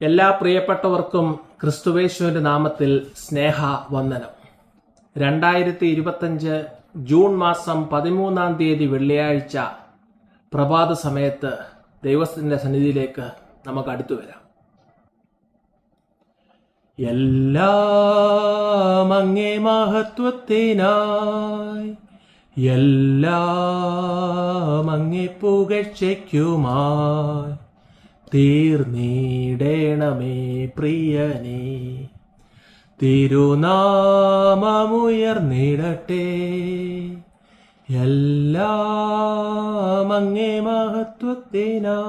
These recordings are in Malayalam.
എല്ലാ പ്രിയപ്പെട്ടവർക്കും ക്രിസ്തുവേശുവിന്റെ നാമത്തിൽ സ്നേഹ വന്ദനം രണ്ടായിരത്തി ഇരുപത്തഞ്ച് ജൂൺ മാസം പതിമൂന്നാം തീയതി വെള്ളിയാഴ്ച പ്രഭാത സമയത്ത് ദൈവത്തിന്റെ സന്നിധിയിലേക്ക് നമുക്ക് അടുത്തു വരാം. എല്ലാം അങ്ങേ മഹത്വത്തിനായി എല്ലാം അങ്ങേ പുകഴ്ചയ്ക്കുമായി. തീർന്നിടേണമേ പ്രിയനേ. തിരുനാമമുയർന്നിടട്ടെ. എല്ലാം അങ്ങേ മഹത്വത്തിനാ.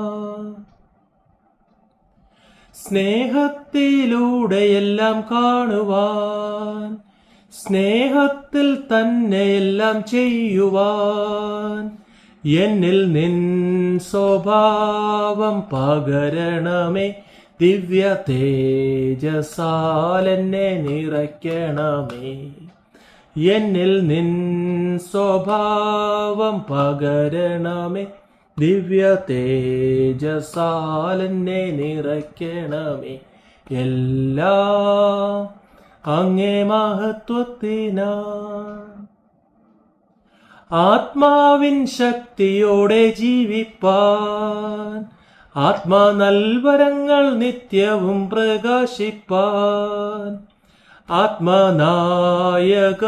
സ്നേഹത്തിലൂടെ എല്ലാം കാണുവാൻ സ്നേഹത്തിൽ തന്നെ എല്ലാം ചെയ്യുവാൻ എന്നിൽ നിൻ സ്വഭാവം പകരണമേ. ദിവ്യ തേജസാലെന്നെ നിറയ്ക്കണമേ. എന്നിൽ നിൻ സ്വഭാവം പകരണമേ. ദിവ്യ തേജസാലെന്നെ നിറയ്ക്കണമേ. എല്ലാ അങ്ങേ മഹത്വത്തിനാ. ആത്മാവിൻ ശക്തിയോടെ ജീവിപ്പാൻ. ആത്മാ നൽവരങ്ങൾ നിത്യവും പ്രകാശിപ്പാൻ. ആത്മനായക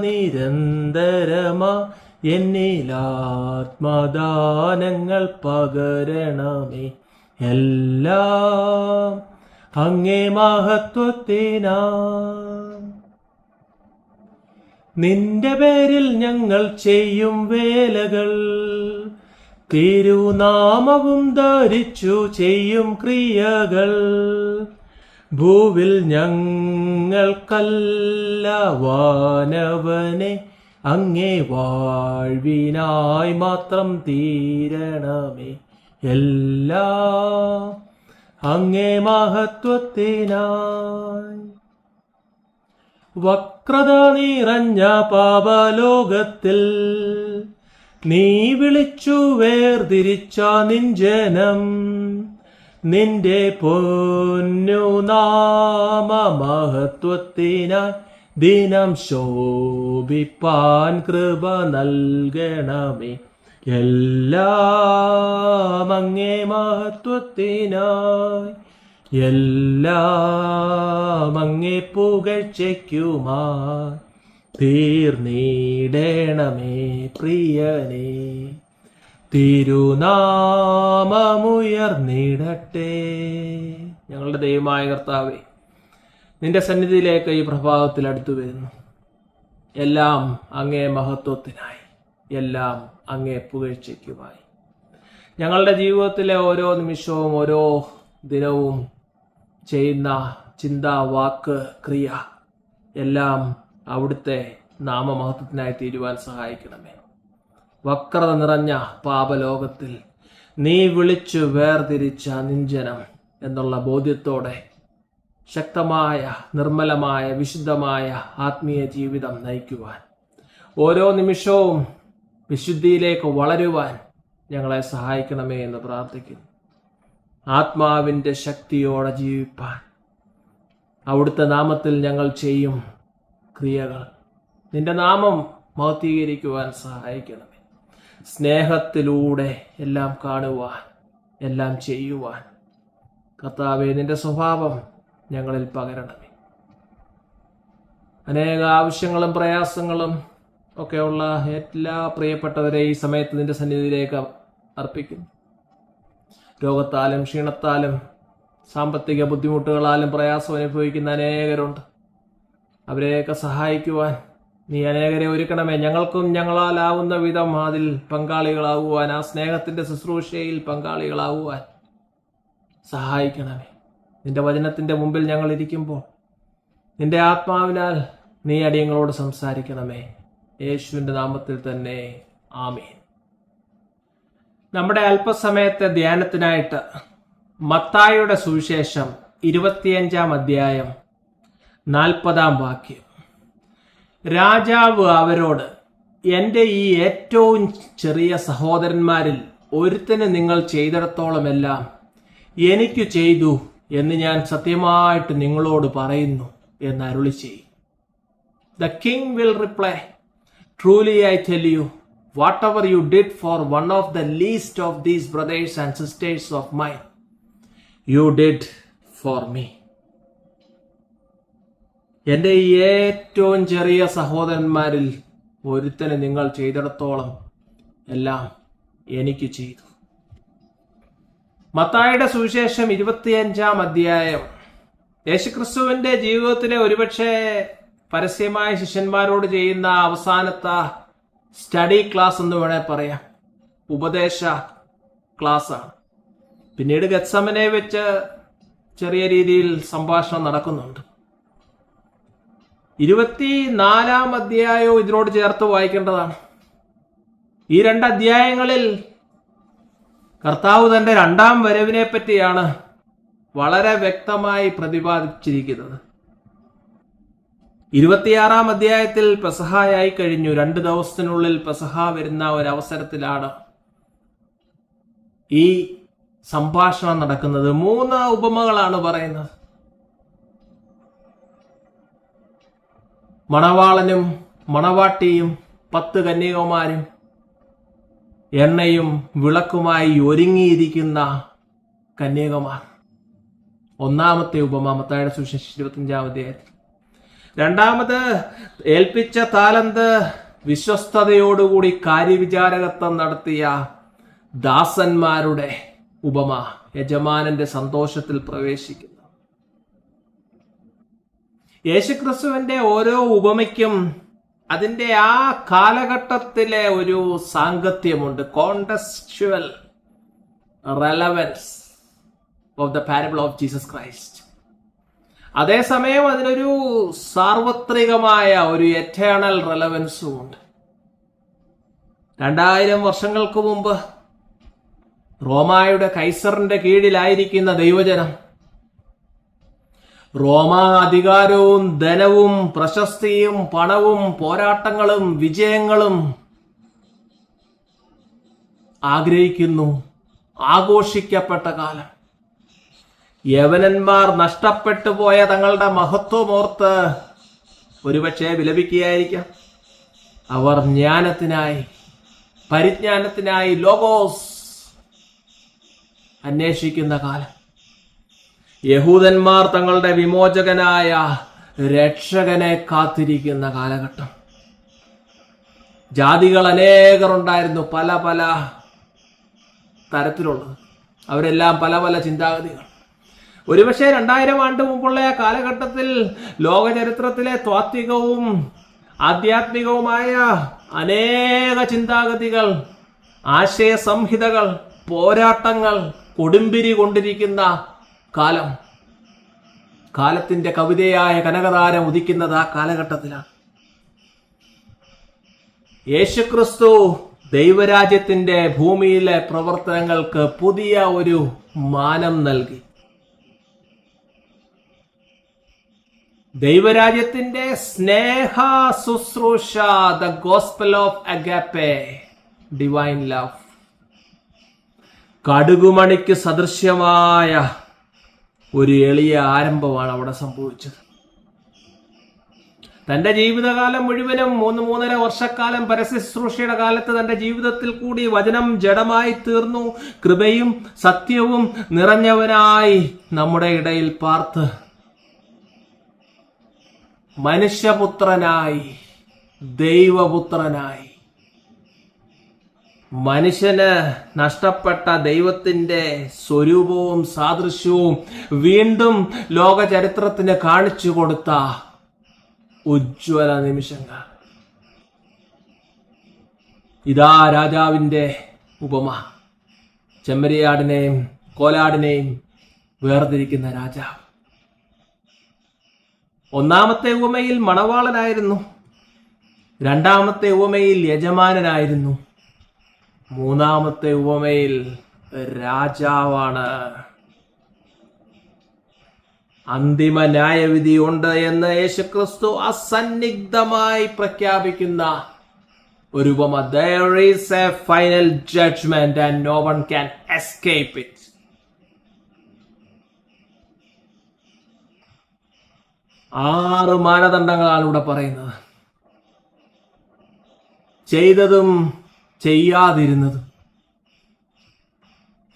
നിരന്തരമാ എന്നിലാത്മദാനങ്ങൾ പകരണമേ എല്ലാം. അങ്ങേ മഹത്വത്തിനാ നിന്റെ പേരിൽ ഞങ്ങൾ ചെയ്യും വേലകൾ. തിരുനാമവും ധരിച്ചു ചെയ്യും ക്രിയകൾ. ഭൂവിൽ ഞങ്ങൾക്കല്ല വാനവനെ അങ്ങേ വാഴ്വിനായി മാത്രം തീരണമേ എല്ലാ അങ്ങേ മഹത്വത്തിനായി. വക്രത നിറഞ്ഞ പാപലോകത്തിൽ നീ വിളിച്ചു വേർതിരിച്ച നിഞ്ജനം നിന്റെ പൊന്നു നാമ മഹത്വത്തിനായി ദിനം ശോഭിപ്പാൻ കൃപ നൽകണമേ. എല്ലാ മങ്ങേ മഹത്വത്തിനായി എല്ലാം അങ്ങേ പുകഴ്ചയ്ക്കുമായി തീർന്നിടേണമേ പ്രിയനേ. തിരുനാമമുയർന്നിടട്ടെ. ഞങ്ങളുടെ ദൈവമായ കർത്താവേ നിന്റെ സന്നിധിയിലേക്ക് ഈ പ്രഭാതത്തിൽ അടുത്തു വരുന്നു. എല്ലാം അങ്ങേ മഹത്വത്തിനായി എല്ലാം അങ്ങേ പുകഴ്ചയ്ക്കുമായി. ഞങ്ങളുടെ ജീവിതത്തിലെ ഓരോ നിമിഷവും ഓരോ ദിനവും ചെയ്യുന്ന ചിന്ത വാക്ക് ക്രിയ എല്ലാം അവിടുത്തെ നാമമഹത്വത്തിനായി തീരുവാൻ സഹായിക്കണമേ. വക്രത നിറഞ്ഞ പാപലോകത്തിൽ നീ വിളിച്ചു വേർതിരിച്ച നിഞ്ജനം എന്നുള്ള ബോധ്യത്തോടെ ശക്തമായ നിർമ്മലമായ വിശുദ്ധമായ ആത്മീയ ജീവിതം നയിക്കുവാൻ ഓരോ നിമിഷവും വിശുദ്ധിയിലേക്ക് വളരുവാൻ ഞങ്ങളെ സഹായിക്കണമേ എന്ന് പ്രാർത്ഥിക്കുന്നു. ആത്മാവിന്റെ ശക്തിയോടെ ജീവിപ്പാൻ. അവിടുത്തെ നാമത്തിൽ ഞങ്ങൾ ചെയ്യും ക്രിയകൾ. നിന്റെ നാമം മഹത്തീകരിക്കുവാൻ സഹായിക്കണമേ. സ്നേഹത്തിലൂടെ എല്ലാം കാണുവാൻ എല്ലാം ചെയ്യുവാൻ. കർത്താവെ നിന്റെ സ്വഭാവം ഞങ്ങളിൽ പകരണമേ. അനേക ആവശ്യങ്ങളും പ്രയാസങ്ങളും ഒക്കെയുള്ള എല്ലാ പ്രിയപ്പെട്ടവരെ ഈ സമയത്ത് നിന്റെ സന്നിധിയിലേക്ക് അർപ്പിക്കുന്നു. രോഗത്താലും ക്ഷീണത്താലും സാമ്പത്തിക ബുദ്ധിമുട്ടുകളാലും പ്രയാസം അനുഭവിക്കുന്ന അനേകരുണ്ട്. അവരെയൊക്കെ സഹായിക്കുവാൻ നീ അനേകരെ ഒരുക്കണമേ. ഞങ്ങൾക്കും ഞങ്ങളാലാവുന്ന വിധം അതിൽ പങ്കാളികളാകുവാൻ ആ സ്നേഹത്തിന്റെ ശുശ്രൂഷയിൽ പങ്കാളികളാകുവാൻ സഹായിക്കണമേ. നിന്റെ വചനത്തിന്റെ മുമ്പിൽ ഞങ്ങൾ ഇരിക്കുമ്പോൾ നിന്റെ ആത്മാവിനാൽ നീ അടിയങ്ങളോട് സംസാരിക്കണമേ. യേശുവിന്റെ നാമത്തിൽ തന്നെ. ആമീൻ. നമ്മുടെ അല്പസമയത്തെ ധ്യാനത്തിനായിട്ട് മത്തായുടെ സുവിശേഷം ഇരുപത്തിയഞ്ചാം അധ്യായം നാൽപ്പതാം വാക്യം. രാജാവ് അവരോട് എന്റെ ഈ ഏറ്റവും ചെറിയ സഹോദരന്മാരിൽ ഒരുത്തിന് നിങ്ങൾ ചെയ്തിടത്തോളമെല്ലാം എനിക്ക് ചെയ്തു എന്ന് ഞാൻ സത്യമായിട്ട് നിങ്ങളോട് പറയുന്നു എന്ന് അരുളി ചെയ്യും the king will reply truly I tell you whatever you did for one of the least of these brothers and sisters of my you did for me എന്റെ ഏറ്റവും ചെറിയ സഹോദരന്മാരിൽ ഒരുത്തന് നിങ്ങൾ ചെയ്തിടത്തോളം എല്ലാം എനിക്ക് ചെയ്തു. മത്തായുടെ സുവിശേഷം ഇരുപത്തിയഞ്ചാം അധ്യായം. യേശുക്രിസ്തുവിന്റെ ജീവിതത്തിലെ ഒരുപക്ഷെ പരസ്യമായ ശിഷ്യന്മാരോട് ചെയ്യുന്ന അവസാനത്തെ സ്റ്റഡി ക്ലാസ് എന്ന് വേണേൽ പറയാം. ഉപദേശ ക്ലാസ് ആണ്. പിന്നീട് ഗത്സമനെ വെച്ച് ചെറിയ രീതിയിൽ സംഭാഷണം നടക്കുന്നുണ്ട്. ഇരുപത്തിനാലാം അധ്യായവും ഇതിനോട് ചേർത്ത് വായിക്കേണ്ടതാണ്. ഈ രണ്ട് അധ്യായങ്ങളിൽ കർത്താവ് തന്റെ രണ്ടാം വരവിനെ പറ്റിയാണ് വളരെ വ്യക്തമായി പ്രതിപാദിച്ചിരിക്കുന്നത്. ഇരുപത്തിയാറാം അധ്യായത്തിൽ പെസഹായായി കഴിഞ്ഞു. രണ്ട് ദിവസത്തിനുള്ളിൽ പെസഹ വരുന്ന ഒരവസരത്തിലാണ് ഈ സംഭാഷണം നടക്കുന്നത്. മൂന്ന് ഉപമകളാണ് പറയുന്നത്. മണവാളനും മണവാട്ടിയും പത്ത് കന്യകമാരും എണ്ണയും വിളക്കുമായി ഒരുങ്ങിയിരിക്കുന്ന കന്യകമാർ. ഒന്നാമത്തെ ഉപമ മത്തായുടെ സുശേഷ ഇരുപത്തിയഞ്ചാം അധ്യായത്തിൽ. രണ്ടാമത് ഏൽപ്പിച്ച താലന്ത് വിശ്വസ്തയോടുകൂടി കാര്യവിചാരകത്വം നടത്തിയ ദാസന്മാരുടെ ഉപമ യജമാനന്റെ സന്തോഷത്തിൽ പ്രവേശിക്കുന്നു. യേശുക്രിസ്തുവിന്റെ ഓരോ ഉപമയ്ക്കും അതിന്റെ ആ കാലഘട്ടത്തിലെ ഒരു സാങ്കത്യമുണ്ട്. Contextual relevance of the parable of Jesus Christ അതേസമയം അതിനൊരു സാർവത്രികമായ ഒരു എറ്റേണൽ റെലവൻസും ഉണ്ട് രണ്ടായിരം വർഷങ്ങൾക്ക് മുമ്പ് റോമായുടെ കൈസറിന്റെ കീഴിലായിരിക്കുന്ന ദൈവജനം റോമാ അധികാരവും ധനവും പ്രശസ്തിയും പണവും പോരാട്ടങ്ങളും വിജയങ്ങളും ആഗ്രഹിക്കുന്നു ആഘോഷിക്കപ്പെട്ട കാലം. യവനന്മാർ നഷ്ടപ്പെട്ടു പോയ തങ്ങളുടെ മഹത്വമോർത്ത് ഒരുപക്ഷെ വിലപിക്കുകയായിരിക്കാം. അവർ ജ്ഞാനത്തിനായി പരിജ്ഞാനത്തിനായി ലോഗോസ് അന്വേഷിക്കുന്ന കാലം. യഹൂദന്മാർ തങ്ങളുടെ വിമോചകനായ രക്ഷകനെ കാത്തിരിക്കുന്ന കാലഘട്ടം. ജാതികൾ അനേകർ ഉണ്ടായിരുന്നു പല പല തരത്തിലുള്ളത്. അവരെല്ലാം പല പല ചിന്താഗതികൾ. ഒരുപക്ഷെ രണ്ടായിരം ആണ്ട് മുമ്പുള്ള കാലഘട്ടത്തിൽ ലോകചരിത്രത്തിലെ ത്വാത്വികവും ആധ്യാത്മികവുമായ അനേക ചിന്താഗതികൾ ആശയ സംഹിതകൾ പോരാട്ടങ്ങൾ കൊടുമ്പിരി കൊണ്ടിരിക്കുന്ന കാലം. കാലത്തിന്റെ കവിതയായ കനകതാരം ഉദിക്കുന്നത് ആ കാലഘട്ടത്തിലാണ്. യേശുക്രിസ്തു ദൈവരാജ്യത്തിന്റെ ഭൂമിയിലെ പ്രവർത്തനങ്ങൾക്ക് പുതിയ ഒരു മാനം നൽകി. ദൈവരാജ്യത്തിന്റെ സ്നേഹ ശുശ്രൂഷ the gospel of agape divine love കടുകുമണിക്ക് സദൃശ്യമായ ഒരു എളിയ ആരംഭമാണ് അവിടെ സംഭവിച്ചത്. തന്റെ ജീവിതകാലം മുഴുവനും മൂന്ന് മൂന്നര വർഷക്കാലം പരസ്യ ശുശ്രൂഷയുടെ കാലത്ത് തന്റെ ജീവിതത്തിൽ കൂടി വചനം ജഡമായി തീർന്നു. കൃപയും സത്യവും നിറഞ്ഞവനായി നമ്മുടെ ഇടയിൽ പാർത്ത് മനുഷ്യപുത്രനായി ദൈവപുത്രനായി. മനുഷ്യന് നഷ്ടപ്പെട്ട ദൈവത്തിന്റെ സ്വരൂപവും സാദൃശ്യവും വീണ്ടും ലോക ചരിത്രത്തിന് കാണിച്ചു കൊടുത്ത ഉജ്ജ്വല നിമിഷങ്ങൾ. ഇതാ രാജാവിന്റെ ഉപമ. ചെമ്മരിയാടിനെയും കോലാടിനെയും വേർതിരിക്കുന്ന രാജാവ്. ഒന്നാമത്തെ ഉപമയിൽ മണവാളനായിരുന്നു. രണ്ടാമത്തെ ഉപമയിൽ യജമാനനായിരുന്നു. മൂന്നാമത്തെ ഉപമയിൽ രാജാവാണ്. അന്തിമ ന്യായവിധി ഉണ്ട് എന്ന് യേശുക്രിസ്തു അസന്നിഗ്ധമായി പ്രഖ്യാപിക്കുന്ന ഒരു ഉപമ there is a final judgment and no one can escape it ആറ് മാനദണ്ഡങ്ങളാണ് ഇവിടെ പറയുന്നത്. ചെയ്തതും ചെയ്യാതിരുന്നതും.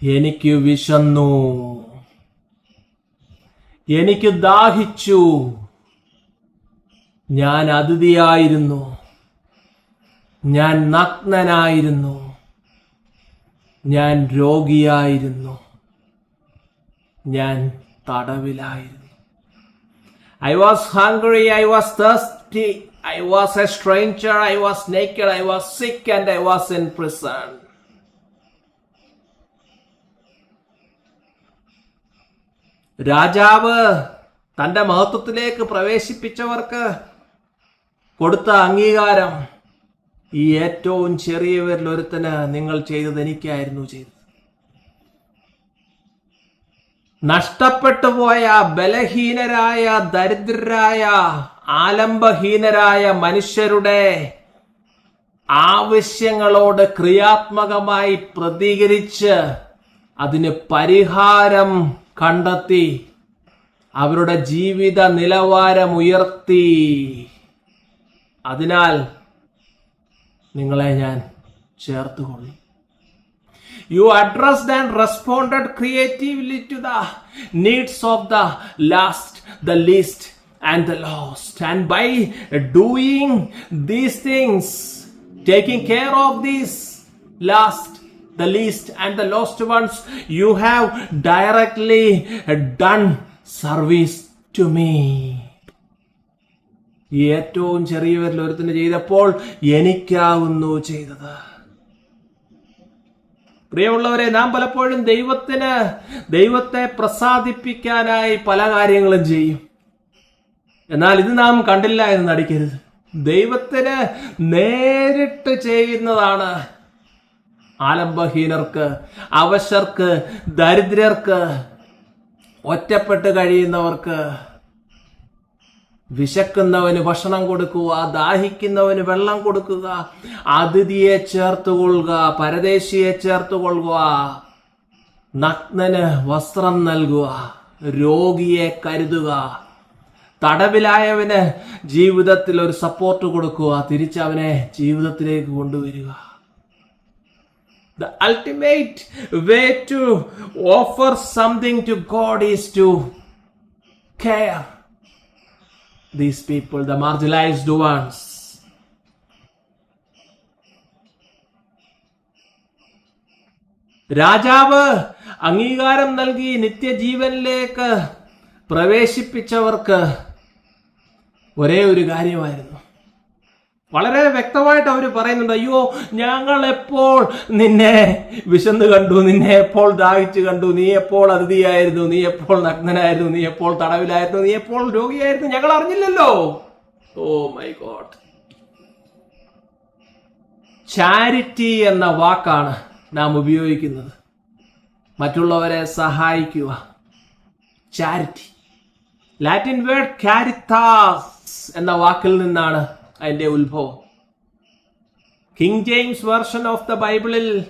എനിക്ക് വിശന്നു. എനിക്ക് ദാഹിച്ചു. ഞാൻ അതിഥിയായിരുന്നു. ഞാൻ നഗ്നനായിരുന്നു. ഞാൻ രോഗിയായിരുന്നു. ഞാൻ തടവിലായിരുന്നു. I was hungry I was thirsty I was a stranger I was naked I was sick and I was in prison. രാജാവ് തന്റെ മഹത്വത്തിലേക്ക് പ്രവേശിപ്പിച്ചവർക്ക് കൊടുത്ത അംഗീകാരം ഈ ഏറ്റവും ചെറിയവരിൽ ഒരുത്തന് നിങ്ങൾ ചെയ്തത് എനിക്കായിരുന്നു ചെയ്തത്. നഷ്ടപ്പെട്ടു പോയ ബലഹീനരായ ദരിദ്രരായ ആലംബഹീനരായ മനുഷ്യരുടെ ആവശ്യങ്ങളോട് ക്രിയാത്മകമായി പ്രതികരിച്ച് അതിന് പരിഹാരം കണ്ടെത്തി അവരുടെ ജീവിത നിലവാരം ഉയർത്തി. അതിനാൽ നിങ്ങളെ ഞാൻ ചേർത്തുകൊള്ളും. Addressed and responded creatively to the needs of the last, the least, and the lost. And by doing these things, taking care of these last, the least, and the lost ones, you have directly done service to me. ഈ ഏറ്റവും ചെറിയവരിൽ ഒരുത്തിന് ചെയ്തപ്പോൾ എനിക്കാവുന്നു ചെയ്തത് പ്രിയമുള്ളവരെ നാം പലപ്പോഴും ദൈവത്തിന് ദൈവത്തെ പ്രസാദിപ്പിക്കാനായി പല കാര്യങ്ങളും ചെയ്യും. എന്നാൽ ഇത് നാം കണ്ടില്ല എന്ന് നടിക്കരുത്. ദൈവത്തിന് നേരിട്ട് ചെയ്യുന്നതാണ് ആലംബഹീനർക്ക് അവശർക്ക് ദരിദ്രർക്ക് ഒറ്റപ്പെട്ട് കഴിയുന്നവർക്ക് വിശക്കുന്നവന് ഭക്ഷണം കൊടുക്കുക ദാഹിക്കുന്നവന് വെള്ളം കൊടുക്കുക അതിഥിയെ ചേർത്തുകൊള്ളുക പരദേശിയെ ചേർത്തുകൊള്ളുക നഗ്നന് വസ്ത്രം നൽകുക രോഗിയെ കരുതുക തടവിലായവന് ജീവിതത്തിൽ ഒരു സപ്പോർട്ട് കൊടുക്കുക തിരിച്ചവനെ ജീവിതത്തിലേക്ക് കൊണ്ടുവരിക. The ultimate way to offer something to God is to care. These people, the marginalized ones. രാജാവ് അംഗീകാരം നൽകി നിത്യജീവനിലേക്ക് പ്രവേശിപ്പിച്ചവർക്ക് ഒരേ ഒരു കാര്യമായിരുന്നു വളരെ വ്യക്തമായിട്ട് അവർ പറയുന്നുണ്ട് അയ്യോ ഞങ്ങൾ എപ്പോൾ നിന്നെ വിശന്ന് കണ്ടു നിന്നെ എപ്പോൾ ദാഹിച്ചു കണ്ടു നീ എപ്പോൾ അതിഥിയായിരുന്നു നീ എപ്പോൾ നഗ്നനായിരുന്നു നീ എപ്പോൾ തടവിലായിരുന്നു നീ എപ്പോൾ രോഗിയായിരുന്നു? ഞങ്ങൾ അറിഞ്ഞില്ലല്ലോ. ഓ മൈ ഗോഡ് ചാരിറ്റി എന്ന വാക്കാണ് നാം ഉപയോഗിക്കുന്നത്. മറ്റുള്ളവരെ സഹായിക്കുക. ചാരിറ്റി ലാറ്റിൻ വേർഡ് കാരിത്താസ് എന്ന വാക്കിൽ നിന്നാണ് അതിന്റെ ഉത്ഭവം. King James version of the ബൈബിളിൽ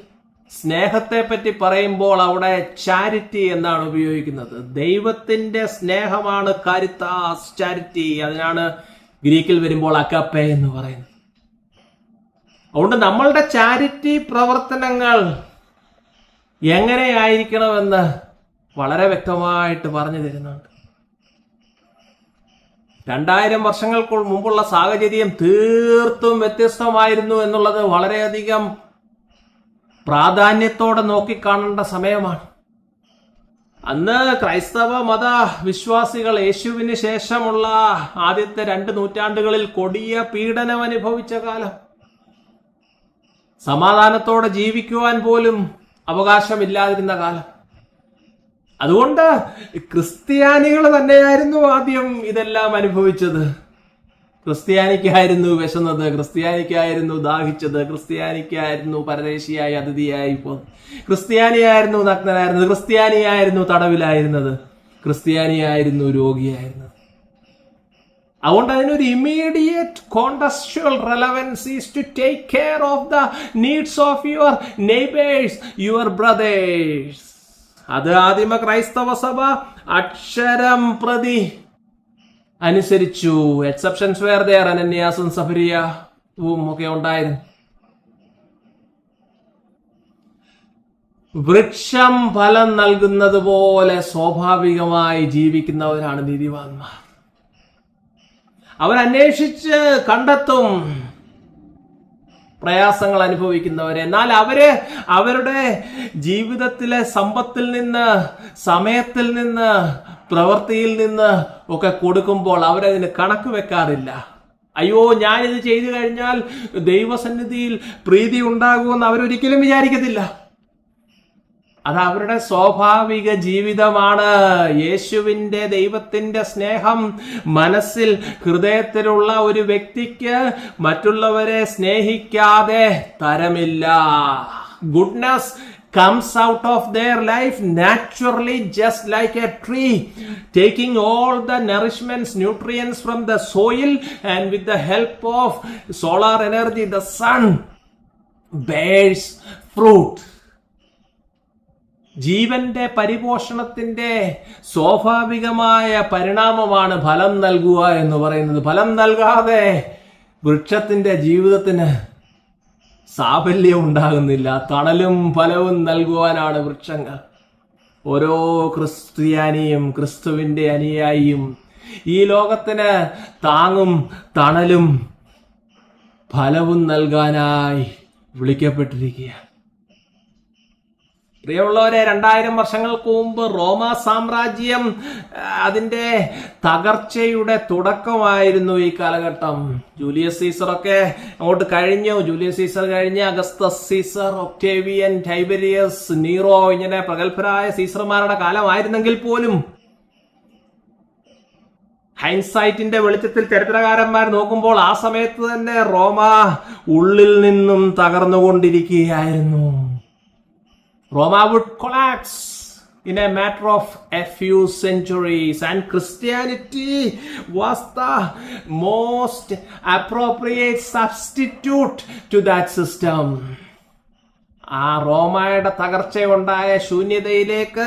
സ്നേഹത്തെ പറ്റി പറയുമ്പോൾ അവിടെ ചാരിറ്റി എന്നാണ് ഉപയോഗിക്കുന്നത്. ദൈവത്തിന്റെ സ്നേഹമാണ് കാരിത്താസ് ചാരിറ്റി അതിനാണ് ഗ്രീക്കിൽ വരുമ്പോൾ അക്കപ്പെ എന്ന് പറയുന്നത്. അതുകൊണ്ട് നമ്മളുടെ ചാരിറ്റി പ്രവർത്തനങ്ങൾ എങ്ങനെയായിരിക്കണമെന്ന് വളരെ വ്യക്തമായിട്ട് പറഞ്ഞു തരുന്നുണ്ട്. രണ്ടായിരം വർഷങ്ങൾക്ക് മുമ്പുള്ള സാഹചര്യം തീർത്തും വ്യത്യസ്തമായിരുന്നു എന്നുള്ളത് വളരെയധികം പ്രാധാന്യത്തോടെ നോക്കിക്കാണേണ്ട സമയമാണ്. അന്ന് ക്രൈസ്തവ മത വിശ്വാസികൾ യേശുവിന് ശേഷമുള്ള ആദ്യത്തെ രണ്ട് നൂറ്റാണ്ടുകളിൽ കൊടിയ പീഡനം അനുഭവിച്ച കാലം. സമാധാനത്തോടെ ജീവിക്കുവാൻ പോലും അവകാശമില്ലാതിരുന്ന കാലം. അതുകൊണ്ട് ക്രിസ്ത്യാനികൾ തന്നെയായിരുന്നു ആദ്യം ഇതെല്ലാം അനുഭവിച്ചത്. ക്രിസ്ത്യാനിക്കായിരുന്നു വിശന്നത് ക്രിസ്ത്യാനിക്കായിരുന്നു ദാഹിച്ചത് ക്രിസ്ത്യാനിക്കായിരുന്നു പരദേശിയായി അതിഥിയായി പോ ക്രിസ്ത്യാനിയായിരുന്നു നഗ്നനായിരുന്നത് ക്രിസ്ത്യാനിയായിരുന്നു തടവിലായിരുന്നത് ക്രിസ്ത്യാനിയായിരുന്നു രോഗിയായിരുന്നത്. അതുകൊണ്ട് അതിനൊരു immediate contextual relevance is to take care of the needs of your neighbours your brothers അത് ആദിമ ക്രൈസ്തവ സഭ അക്ഷരം പ്രതി അനുസരിച്ചു. എക്സെപ്ഷൻസ് വേർ ദയർ അനന്യാസും സഫരിയവും ഒക്കെ ഉണ്ടായിരുന്നു വൃക്ഷം ഫലം നൽകുന്നത് പോലെ സ്വാഭാവികമായി ജീവിക്കുന്നവരാണ് നീതിവാന്മാർ അവരന്വേഷിച്ച് കണ്ടെത്തും. പ്രയാസങ്ങൾ അനുഭവിക്കുന്നവരെ. എന്നാൽ അവർ അവരുടെ ജീവിതത്തിലെ സമ്പത്തിൽ നിന്ന് സമയത്തിൽ നിന്ന് പ്രവൃത്തിയിൽ നിന്ന് ഒക്കെ കൊടുക്കുമ്പോൾ അവരതിന് കണക്ക് വെക്കാറില്ല. അയ്യോ ഞാനിത് ചെയ്തു കഴിഞ്ഞാൽ ദൈവസന്നിധിയിൽ പ്രീതി ഉണ്ടാകുമെന്ന് അവരൊരിക്കലും വിചാരിക്കത്തില്ല. അത് അവരുടെ സ്വാഭാവിക ജീവിതമാണ് യേശുവിന്റെ ദൈവത്തിന്റെ സ്നേഹം മനസ്സിൽ ഹൃദയത്തിലുള്ള ഒരു വ്യക്തിക്ക് മറ്റുള്ളവരെ സ്നേഹിക്കാതെ തരമില്ല goodness comes out of their life naturally just like a tree taking all the nourishments nutrients from the soil and with the help of solar energy the sun bears fruit ജീവന്റെ പരിപോഷണത്തിന്റെ സ്വാഭാവികമായ പരിണാമമാണ് ഫലം നൽകുക എന്ന് പറയുന്നത്. ഫലം നൽകാതെ വൃക്ഷത്തിന്റെ ജീവിതത്തിന് സാഫല്യം ഉണ്ടാകുന്നില്ല തണലും ഫലവും നൽകുവാനാണ് വൃക്ഷങ്ങൾ. ഓരോ ക്രിസ്ത്യാനിയും ക്രിസ്തുവിന്റെ അനുയായിയും ഈ ലോകത്തിന് താങ്ങും തണലും ഫലവും നൽകാനായി വിളിക്കപ്പെട്ടിരിക്കുകയാണ്. പ്രിയമുള്ളവരെ രണ്ടായിരം വർഷങ്ങൾക്ക് മുമ്പ് റോമ സാമ്രാജ്യം അതിന്റെ തകർച്ചയുടെ തുടക്കമായിരുന്നു ഈ കാലഘട്ടം. ജൂലിയസ് സീസറൊക്കെ അങ്ങോട്ട് കഴിഞ്ഞു. ജൂലിയസ് സീസർ കഴിഞ്ഞ് Augustus Caesar Octavian Tiberius Nero ഇങ്ങനെ പ്രഗത്ഭരായ സീസർമാരുടെ കാലമായിരുന്നെങ്കിൽ പോലും ഹൈൻസൈറ്റിന്റെ വെളിച്ചത്തിൽ ചരിത്രകാരന്മാർ നോക്കുമ്പോൾ ആ സമയത്ത് തന്നെ റോമ ഉള്ളിൽ നിന്നും തകർന്നുകൊണ്ടിരിക്കുകയായിരുന്നു. Roma would collapse in a matter of a few centuries, and Christianity was the most appropriate substitute to that system. ആ റോമയുടെ തകർച്ചയുണ്ടായ ശൂന്യതയിലേക്ക്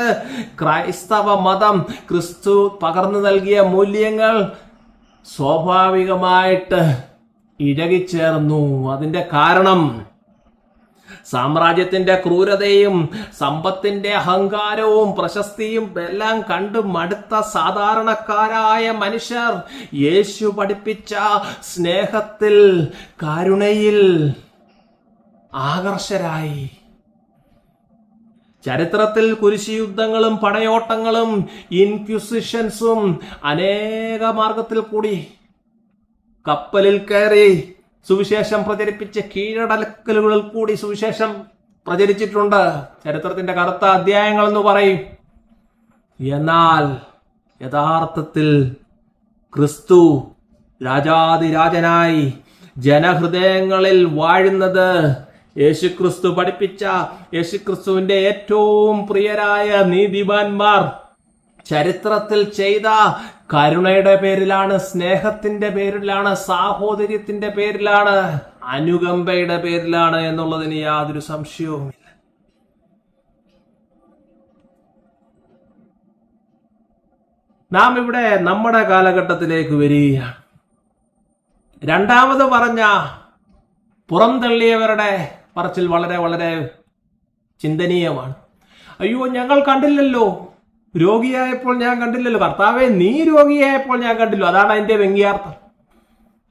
ക്രൈസ്തവ മതം ക്രിസ്തു പകർന്നു നൽകിയ മൂല്യങ്ങൾ സ്വാഭാവികമായിട്ട് ഇഴകിച്ചേർന്നു അതിന്റെ കാരണം സാമ്രാജ്യത്തിന്റെ ക്രൂരതയും സമ്പത്തിന്റെ അഹങ്കാരവും പ്രശസ്തിയും എല്ലാം കണ്ട് മടുത്ത സാധാരണക്കാരായ മനുഷ്യർ യേശു പഠിപ്പിച്ച സ്നേഹത്തിൽ കരുണയിൽ ആകർഷരായി. ചരിത്രത്തിൽ കുരിശിയുദ്ധങ്ങളും പടയോട്ടങ്ങളും ഇൻക്വിസിഷൻസും അനേക മാർഗത്തിൽ കൂടി കപ്പലിൽ കയറി സുവിശേഷം പ്രചരിപ്പിച്ച് കീഴടക്കലുകളിൽ കൂടി സുവിശേഷം പ്രചരിച്ചിട്ടുണ്ട്. ചരിത്രത്തിന്റെ കറുത്ത അധ്യായങ്ങൾ എന്ന് പറയും. എന്നാൽ യഥാർത്ഥത്തിൽ ക്രിസ്തു രാജാതിരാജനായി ജനഹൃദയങ്ങളിൽ വാഴുന്നത് യേശുക്രിസ്തു പഠിപ്പിച്ച യേശുക്രിസ്തുവിന്റെ ഏറ്റവും പ്രിയരായ നീതിമാന്മാർ ചരിത്രത്തിൽ ചെയ്ത കരുണയുടെ പേരിലാണ് സ്നേഹത്തിന്റെ പേരിലാണ് സാഹോദര്യത്തിന്റെ പേരിലാണ് അനുകമ്പയുടെ പേരിലാണ് എന്നുള്ളതിന് യാതൊരു സംശയവുമില്ല. നാം ഇവിടെ നമ്മുടെ കാലഘട്ടത്തിലേക്ക് വരികയാണ്. രണ്ടാമത് പറഞ്ഞ പുറംതള്ളിയവരുടെ പറച്ചിൽ വളരെ വളരെ ചിന്തനീയമാണ്. അയ്യോ ഞങ്ങൾ കണ്ടില്ലല്ലോ. രോഗിയായപ്പോൾ ഞാൻ കണ്ടില്ലല്ലോ. കർത്താവെ നീ രോഗിയായപ്പോൾ ഞാൻ കണ്ടില്ലോ. അതാണ് അതിന്റെ വ്യംഗ്യാർത്ഥം.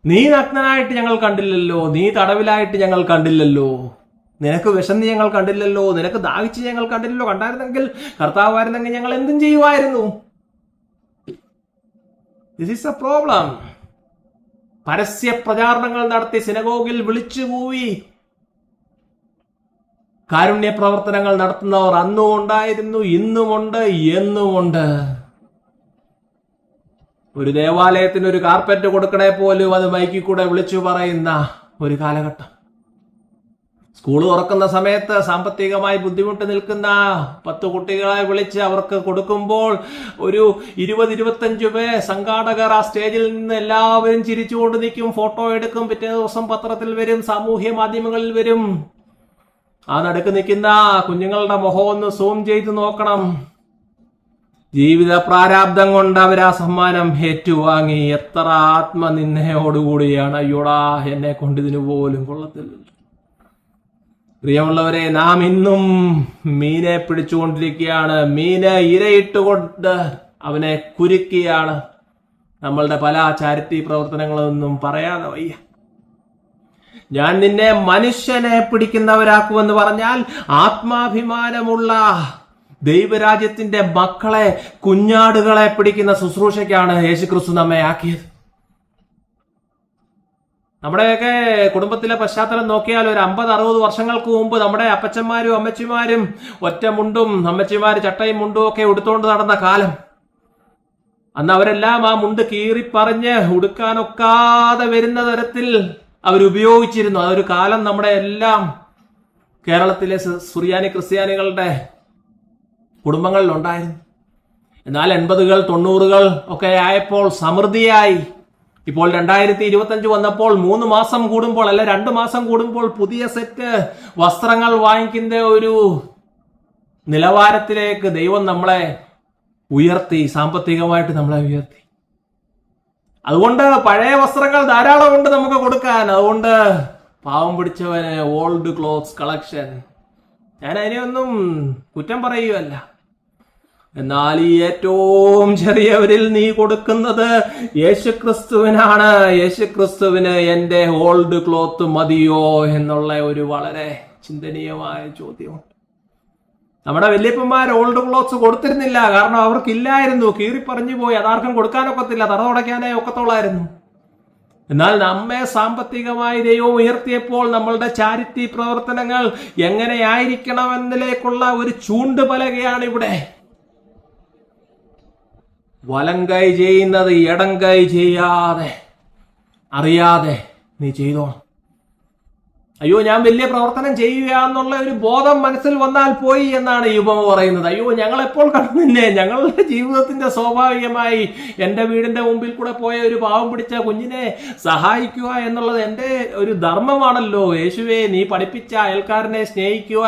നീ നഗ്നനായിട്ട് ഞങ്ങൾ കണ്ടില്ലല്ലോ. നീ തടവിലായിട്ട് ഞങ്ങൾ കണ്ടില്ലല്ലോ. നിനക്ക് വിശന്ന് ഞങ്ങൾ കണ്ടില്ലല്ലോ. നിനക്ക് ദാഹിച്ച് ഞങ്ങൾ കണ്ടില്ലല്ലോ. കണ്ടായിരുന്നെങ്കിൽ കർത്താവായിരുന്നെങ്കിൽ ഞങ്ങൾ എന്തും ചെയ്യുമായിരുന്നു. ദിസ് ഈസ് എ പ്രോബ്ലം പരസ്യ പ്രചാരണങ്ങൾ നടത്തി സിനഗോഗിൽ വിളിച്ചുകൂവി. കാരുണ്യ പ്രവർത്തനങ്ങൾ നടത്തുന്നവർ അന്നും ഉണ്ടായിരുന്നു ഇന്നുമുണ്ട് എന്നുമുണ്ട്. ഒരു ദേവാലയത്തിന് ഒരു കാർപ്പറ്റ് കൊടുക്കണേ പോലും അത് മൈക്കിൽ കൂടെ വിളിച്ചു പറയുന്ന ഒരു കാലഘട്ടം. സ്കൂൾ തുറക്കുന്ന സമയത്ത് സാമ്പത്തികമായി ബുദ്ധിമുട്ട് നിൽക്കുന്ന പത്ത് കുട്ടികളെ വിളിച്ച് അവർക്ക് കൊടുക്കുമ്പോൾ ഒരു ഇരുപത് ഇരുപത്തഞ്ചു പേ സംഘാടകർ ആ സ്റ്റേജിൽ നിന്ന് എല്ലാവരും ചിരിച്ചുകൊണ്ട് നിൽക്കും ഫോട്ടോ എടുക്കും പിറ്റേ ദിവസം പത്രത്തിൽ വരും സാമൂഹ്യ മാധ്യമങ്ങളിൽ വരും. ആ നടുക്ക് നിൽക്കുന്ന കുഞ്ഞുങ്ങളുടെ മുഖം ഒന്ന് സൂം ചെയ്ത് നോക്കണം. ജീവിത പ്രാരാബ്ദം കൊണ്ട് അവർ ആ സമ്മാനം ഏറ്റുവാങ്ങി. എത്ര ആത്മനിന്ദയോടുകൂടിയാണ് അയ്യോടാ എന്നെ കൊണ്ട് ഇതിനു പോലും കൊള്ളത്തില്ല. പ്രിയമുള്ളവരെ നാം ഇന്നും മീനെ പിടിച്ചുകൊണ്ടിരിക്കുകയാണ്. മീനെ ഇരയിട്ടുകൊണ്ട് അവനെ കുരുക്കിയാണ്. നമ്മളുടെ പല ചാരിറ്റി പ്രവർത്തനങ്ങളൊന്നും പറയാതെ വയ്യ. ഞാൻ നിന്നെ മനുഷ്യനെ പിടിക്കുന്നവരാക്കുമെന്ന് പറഞ്ഞാൽ ആത്മാഭിമാനമുള്ള ദൈവരാജ്യത്തിന്റെ മക്കളെ കുഞ്ഞാടുകളെ പിടിക്കുന്ന ശുശ്രൂഷയ്ക്കാണ് യേശുക്രിസ്തു നമ്മെ ആക്കിയത്. നമ്മുടെയൊക്കെ കുടുംബത്തിലെ പശ്ചാത്തലം നോക്കിയാൽ ഒരു അമ്പത് അറുപത് വർഷങ്ങൾക്ക് മുമ്പ് നമ്മുടെ അപ്പച്ചന്മാരും അമ്മച്ചിമാരും ഒറ്റ മുണ്ടും അമ്മച്ചിമാര് ചട്ടയും മുണ്ടും ഒക്കെ ഉടുത്തോണ്ട് നടന്ന കാലം. അന്ന് അവരെല്ലാം ആ മുണ്ട് കീറിപ്പറഞ്ഞ് ഉടുക്കാനൊക്കാതെ വരുന്ന തരത്തിൽ അവരുപയോഗിച്ചിരുന്നു. അതൊരു കാലം നമ്മുടെ എല്ലാം കേരളത്തിലെ സുറിയാനി ക്രിസ്ത്യാനികളുടെ കുടുംബങ്ങളിൽ കുടുംബങ്ങളിലുണ്ടായിരുന്നു. എന്നാൽ എൺപതുകൾ തൊണ്ണൂറുകൾ ഒക്കെ ആയപ്പോൾ സമൃദ്ധിയായി. ഇപ്പോൾ രണ്ടായിരത്തി ഇരുപത്തഞ്ച് വന്നപ്പോൾ മൂന്ന് മാസം കൂടുമ്പോൾ അല്ല രണ്ട് മാസം കൂടുമ്പോൾ പുതിയ സെറ്റ് വസ്ത്രങ്ങൾ വാങ്ങിക്കുന്ന ഒരു നിലവാരത്തിലേക്ക് ദൈവം നമ്മളെ ഉയർത്തി സാമ്പത്തികമായിട്ട് നമ്മളെ ഉയർത്തി. അതുകൊണ്ട് പഴയ വസ്ത്രങ്ങൾ ധാരാളം ഉണ്ട് നമുക്ക് കൊടുക്കാൻ. അതുകൊണ്ട് പാവം പിടിച്ചവന് ഓൾഡ് ക്ലോത്ത്സ് കളക്ഷൻ ഞാൻ അതിനെയൊന്നും കുറ്റം പറയുകയല്ല. എന്നാൽ ഈ ഏറ്റവും ചെറിയവരിൽ നീ കൊടുക്കുന്നത് യേശുക്രിസ്തുവിനാണ്. യേശുക്രിസ്തുവിന് എന്റെ ഓൾഡ് ക്ലോത്ത് മതിയോ എന്നുള്ള ഒരു വളരെ ചിന്തനീയമായ ചോദ്യമുണ്ട്. നമ്മുടെ വല്യപ്പന്മാർ ഓൾഡ് ക്ലോത്ത്സ് കൊടുത്തിരുന്നില്ല. കാരണം അവർക്കില്ലായിരുന്നു. കീറി പറഞ്ഞു പോയി. അതാർക്കും കൊടുക്കാനൊക്കത്തില്ല. തറ തുടയ്ക്കാനേ ഒക്കത്തോളായിരുന്നു. എന്നാൽ നമ്മെ സാമ്പത്തികമായി ദൈവം ഉയർത്തിയപ്പോൾ നമ്മളുടെ ചാരിറ്റി പ്രവർത്തനങ്ങൾ എങ്ങനെയായിരിക്കണമെന്നിലേക്കുള്ള ഒരു ചൂണ്ടുപലകയാണ് ഇവിടെ. വലം കൈ ചെയ്യുന്നത് ഇടം കൈ ചെയ്യാതെ അറിയാതെ നീ ചെയ്തോണം അയ്യോ ഞാൻ വലിയ പ്രവർത്തനം ചെയ്യുക എന്നുള്ള ഒരു ബോധം മനസ്സിൽ വന്നാൽ പോയി എന്നാണ് ഈ ഉപമ പറയുന്നത്. അയ്യോ ഞങ്ങൾ എപ്പോൾ കടന്നില്ലേ ഞങ്ങളുടെ ജീവിതത്തിന്റെ സ്വാഭാവികമായി എന്റെ വീടിന്റെ മുമ്പിൽ കൂടെ പോയ ഒരു പാവം പിടിച്ച കുഞ്ഞിനെ സഹായിക്കുക എന്നുള്ളത് എന്റെ ഒരു ധർമ്മമാണല്ലോ. യേശുവെ നീ പഠിപ്പിച്ച അയൽക്കാരനെ സ്നേഹിക്കുക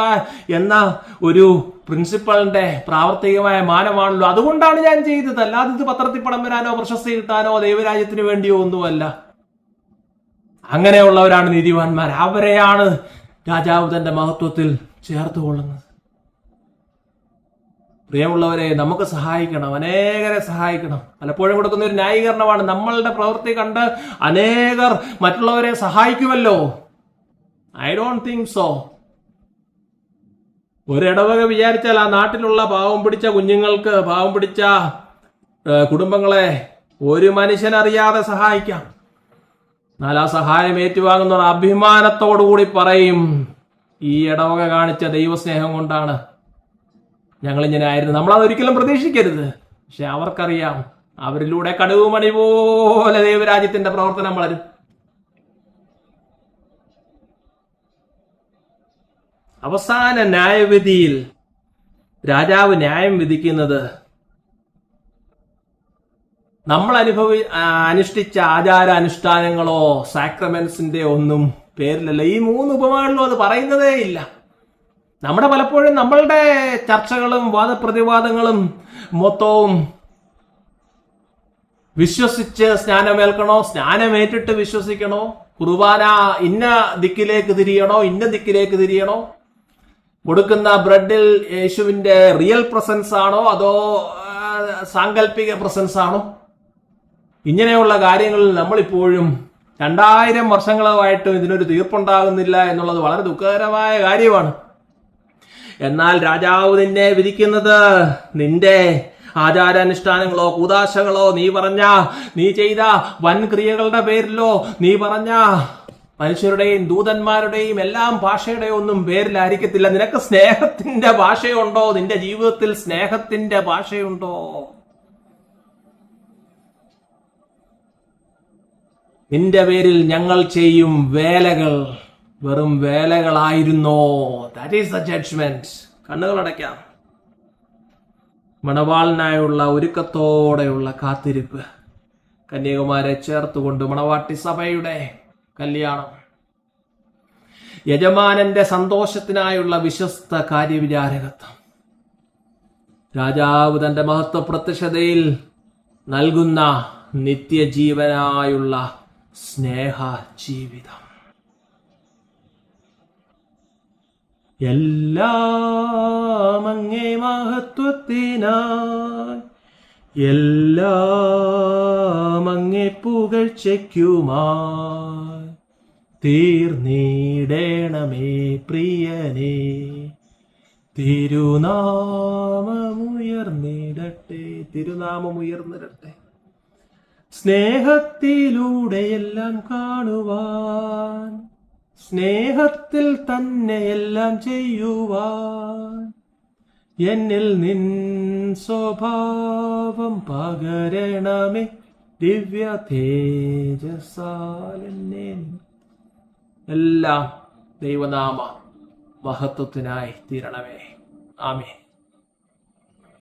എന്ന ഒരു പ്രിൻസിപ്പളിന്റെ പ്രാവർത്തികമായ മാനമാണല്ലോ. അതുകൊണ്ടാണ് ഞാൻ ചെയ്തത്. അല്ലാതെ ഇത് പത്രത്തിൽ പടം വരാനോ പ്രശസ്തി കിട്ടാനോ ദൈവരാജ്യത്തിന് വേണ്ടിയോ ഒന്നുമല്ല. അങ്ങനെയുള്ളവരാണ് നീതിവാന്മാർ അവരെയാണ് രാജാവ് തന്റെ മഹത്വത്തിൽ ചേർത്ത് കൊള്ളുന്നത് പ്രിയമുള്ളവരെ നമുക്ക് സഹായിക്കണം അനേകരെ സഹായിക്കണം. പലപ്പോഴും കൊടുക്കുന്ന ഒരു ന്യായീകരണമാണ് നമ്മളുടെ പ്രവൃത്തി കണ്ട് അനേകർ മറ്റുള്ളവരെ സഹായിക്കുമല്ലോ. I don't think so. ഒരിടവക വിചാരിച്ചാൽ ആ നാട്ടിലുള്ള പാവം പിടിച്ച കുഞ്ഞുങ്ങൾക്ക് പാവം പിടിച്ച കുടുംബങ്ങളെ ഒരു മനുഷ്യനറിയാതെ സഹായിക്കാം. എന്നാൽ ആ സഹായം ഏറ്റുവാങ്ങുന്നവർ അഭിമാനത്തോടുകൂടി പറയും ഈ ഇടവക കാണിച്ച ദൈവസ്നേഹം കൊണ്ടാണ് ഞങ്ങൾ ഇങ്ങനെ ആയിരുന്നു. നമ്മൾ അതൊരിക്കലും പ്രതീക്ഷിക്കരുത്. പക്ഷെ അവർക്കറിയാം അവരിലൂടെ കടുവ് മണി പോലെ ദൈവരാജ്യത്തിന്റെ പ്രവർത്തനം വളരും. അവസാന ന്യായവിധിയിൽ രാജാവ് ന്യായം വിധിക്കുന്നത് നമ്മൾ അനുഭവി അനുഷ്ഠിച്ച ആചാര അനുഷ്ഠാനങ്ങളോ സാക്രമെന്റ്സിന്റെ ഒന്നും പേരിലല്ല. ഈ മൂന്ന് ഉപമകളിലും അത് പറയുന്നതേ ഇല്ല. നമ്മുടെ പലപ്പോഴും നമ്മളുടെ ചർച്ചകളും വാദപ്രതിവാദങ്ങളും മൊത്തവും വിശ്വസിച്ച് സ്നാനമേൽക്കണോ സ്നാനമേറ്റിട്ട് വിശ്വസിക്കണോ കുർബാന ഇന്ന ദിക്കിലേക്ക് തിരിയണോ ഇന്ന ദിക്കിലേക്ക് തിരിയണോ കൊടുക്കുന്ന ബ്രെഡിൽ യേശുവിന്റെ റിയൽ പ്രസൻസ് ആണോ അതോ സാങ്കല്പിക പ്രസൻസ് ആണോ? ഇങ്ങനെയുള്ള കാര്യങ്ങളിൽ നമ്മളിപ്പോഴും രണ്ടായിരം വർഷങ്ങളുമായിട്ടും ഇതിനൊരു തീർപ്പുണ്ടാകുന്നില്ല എന്നുള്ളത് വളരെ ദുഃഖകരമായ കാര്യമാണ്. എന്നാൽ രാജാവ് നിന്നെ വിധിക്കുന്നത് നിന്റെ ആചാരാനുഷ്ഠാനങ്ങളോ കൂതാശകളോ നീ പറഞ്ഞ നീ ചെയ്ത വൻക്രിയകളുടെ പേരിലോ നീ പറഞ്ഞ മനുഷ്യരുടെയും ദൂതന്മാരുടെയും എല്ലാം ഭാഷയുടെ ഒന്നും പേരിലായിരിക്കത്തില്ല. നിനക്ക് സ്നേഹത്തിന്റെ ഭാഷയുണ്ടോ? നിന്റെ ജീവിതത്തിൽ സ്നേഹത്തിന്റെ ഭാഷയുണ്ടോ? നിന്റെ പേരിൽ ഞങ്ങൾ ചെയ്യും വേലകൾ. വെറും വേലകളായിരുന്നോ? ദാറ്റ് ഈസ് ദ ജഡ്ജ്മെന്റ് കണ്ണുകളടയ്ക്കാം മണവാളിനായുള്ള ഒരുക്കത്തോടെയുള്ള കാത്തിരിപ്പ്. കന്യാകുമാരെ ചേർത്തുകൊണ്ട് മണവാട്ടി സഭയുടെ കല്യാണം. യജമാനന്റെ സന്തോഷത്തിനായുള്ള വിശ്വസ്ത കാര്യവിചാരകത്വം. രാജാവ് തന്റെ മഹത്വ പ്രത്യക്ഷതയിൽ നൽകുന്ന നിത്യജീവനായുള്ള സ്നേഹ ജീവിതം എല്ലാം അങ്ങേ മഹത്വത്തിനായി എല്ലാം അങ്ങേ പുകഴ്ചയ്ക്കുമായി തീർന്നിടേണമേ പ്രിയനേ. തിരുനാമമുയർന്നിടട്ടെ തിരുനാമമുയർന്നിടട്ടെ. സ്നേഹത്തിലൂടെ എല്ലാം കാണുവാൻ സ്നേഹത്തിൽ തന്നെ എല്ലാം ചെയ്യുവാൻ. എന്നിൽ നിൻ സ്വഭാവം പകരണമേ ദിവ്യ തേജസാലെന്നെ എല്ലാം ദൈവനാമ മഹത്വത്തിനായി തീരണമേ. ആമേ